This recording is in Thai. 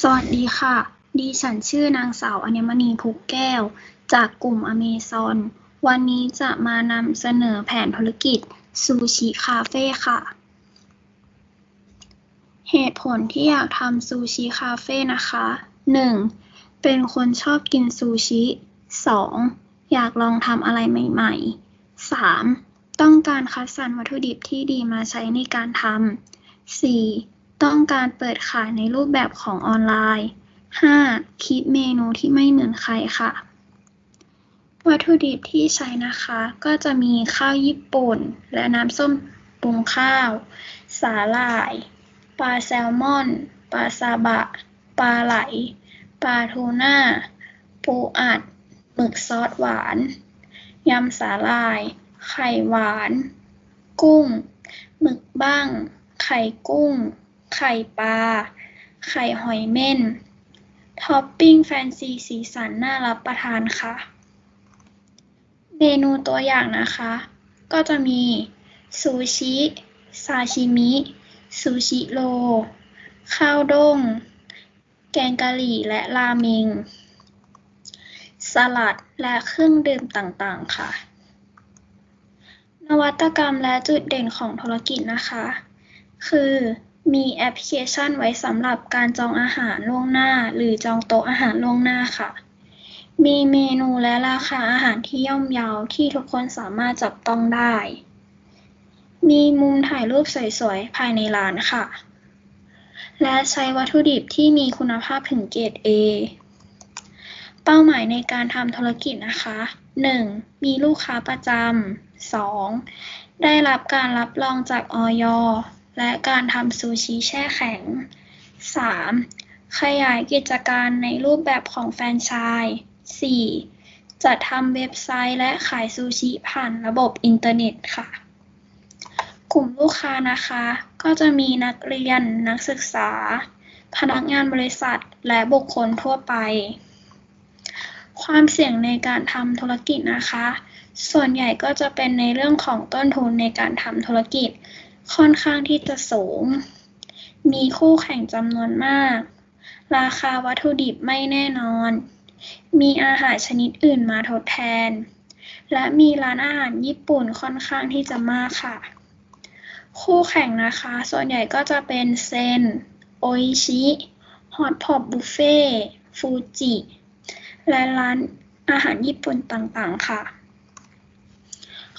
สวัสดีค่ะ ดิฉันชื่อนางสาวอัญมณีพุกแก้ว จากกลุ่มอเมซอน วันนี้จะมานำเสนอแผนธุรกิจซูชิคาเฟ่ค่ะ เหตุผลที่อยากทำซูชิคาเฟ่นะคะ 1. เป็นคนชอบกินซูชิ 2. อยากลองทำอะไรใหม่ ๆ 3. ต้องการคัดสรรวัตถุดิบที่ดีมาใช้ในการทำ 4. ต้องการเปิดขายในรูปแบบของออนไลน์ 5. คิดเมนูที่ไม่เหมือนใครค่ะ วัตถุดิบที่ใช้นะคะ ก็จะมีข้าวญี่ปุ่น และน้ำส้มปรุงข้าว สาหร่าย ปลาแซลมอน ปลาซาบะ ปลาไหล ปลาทูน่า ปูอัด หมึกซอสหวาน ยำสาหร่าย ไข่หวาน กุ้ง หมึกบ้าง ไข่กุ้ง ไข่ปลา ไข่หอยเม่น ท็อปปิ้งแฟนซีสีสันน่ารับประทานค่ะ เมนูตัวอย่างนะคะ ก็จะมี ซูชิ ซาชิมิ ซูชิโรข้าวด้ง แกงกะหรี่และราเมง สลัดและเครื่องดื่มต่างๆค่ะ นวัตกรรมและจุดเด่นของธุรกิจนะคะ คือ มีแอปพลิเคชันไว้สำหรับการจองอาหารล่วงหน้า หรือจองโต๊ะอาหารล่วงหน้าค่ะ มีเมนูและราคาอาหารที่ย่อมเยาที่ทุกคนสามารถจับต้องได้ มีมุมถ่ายรูปสวยๆ ภายในร้านค่ะ และใช้วัตถุดิบที่มีคุณภาพถึงเกรด A เป้าหมายในการทำธุรกิจนะคะ 1. มีลูกค้าประจำ 2. ได้รับการรับรองจากอย และการทำซูชิแช่แข็ง 3. ขยายกิจการในรูปแบบของแฟรนไชส์ 4. จัดทำเว็บไซต์และขายซูชิผ่านระบบอินเทอร์เน็ตค่ะ กลุ่มลูกค้านะคะ ก็จะมีนักเรียน นักศึกษา พนักงานบริษัท และบุคคลทั่วไป ความเสี่ยงในการทำธุรกิจนะคะ ส่วนใหญ่ก็จะเป็นในเรื่องของต้นทุนในการทำธุรกิจ ค่อนข้างที่จะสูง มีคู่แข่งจำนวนมาก ราคาวัตถุดิบไม่แน่นอน มีอาหารชนิดอื่นมาทดแทน และมีร้านอาหารญี่ปุ่นค่อนข้างที่จะมากค่ะ คู่แข่งนะคะ ส่วนใหญ่ก็จะเป็นเซน โออิชิ ฮอตพอปบุฟเฟ่ ฟูจิ และร้านอาหารญี่ปุ่นต่างๆ ค่ะ